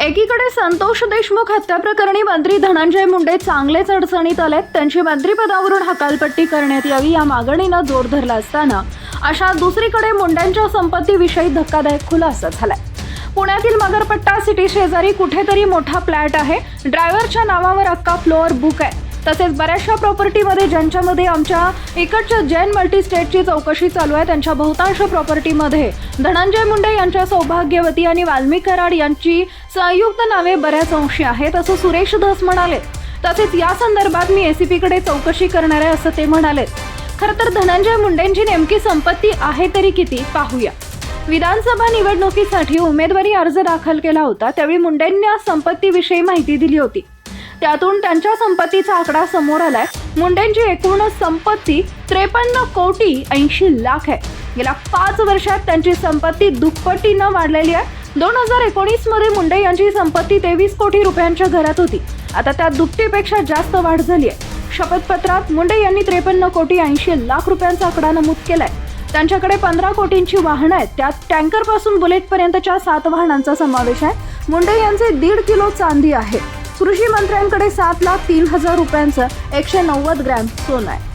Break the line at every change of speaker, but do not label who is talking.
एकीकडे संतोष देशमुख हत्या प्रकरणी मंत्री धनंजय मुंडे चांगलेच अडचणीत आलेत. त्यांची मंत्रिपदावरून हकालपट्टी करण्यात यावी या मागणीनं जोर धरला असताना. अशा दुसरीकडे मुंडेंच्या संपत्तीविषयी धक्कादायक खुलासा झालाय. पुण्यातील मगरपट्टा सिटी शेजारी कुठेतरी मोठा फ्लॅट आहे. ड्रायव्हरच्या नावावर अक्का फ्लोअर बुक आहे. तसेच बऱ्याचशा प्रॉपर्टीमध्ये ज्यांच्यामध्ये आमच्या इकडच्या जैन मल्टीस्टेटची चौकशी चालू आहे त्यांच्या बहुतांश प्रॉपर्टीमध्ये धनंजय मुंडे यांच्या सौभाग्यवती आणि वाल्मिक कराड यांची संयुक्त नावे बऱ्याच अंशी आहेत असं सुरेश धस म्हणाले. तसेच या संदर्भात मी एसीपीकडे चौकशी करणार आहे असं ते म्हणाले. खरं तर धनंजय मुंडेंची नेमकी संपत्ती आहे तरी किती पाहूया. विधानसभा निवडणुकीसाठी उमेदवारी अर्ज दाखल केला होता त्यावेळी मुंडेंनी संपत्तीविषयी माहिती दिली होती. त्यातून त्यांच्या संपत्तीचा आकडा समोर आलाय. मुंडेंची एकूण संपत्ती त्रेपन्न कोटी ऐंशी लाख आहे. गेल्या पाच वर्षात त्यांची संपत्ती दुप्पटीनं वाढलेली आहे. दोन हजार एकोणीसमध्ये मुंडे यांची संपत्ती तेवीस कोटी रुपयांच्या घरात होती. आता त्या दुपटीपेक्षा जास्त वाढ झाली आहे. शपथपत्रात मुंडे यांनी त्रेपन्न कोटी ऐंशी लाख रुपयांचा आकडा नमूद केलाय. त्यांच्याकडे पंधरा कोटींची वाहनं आहेत. त्यात टँकरपासून बुलेट पर्यंतच्या सात वाहनांचा समावेश आहे. मुंडे यांचे दीड किलो चांदी आहे. कृषी मंत्र्यांकडे सात लाख तीन हजार रुपयांचं एकशे नव्वद ग्रॅम सोनं आहे.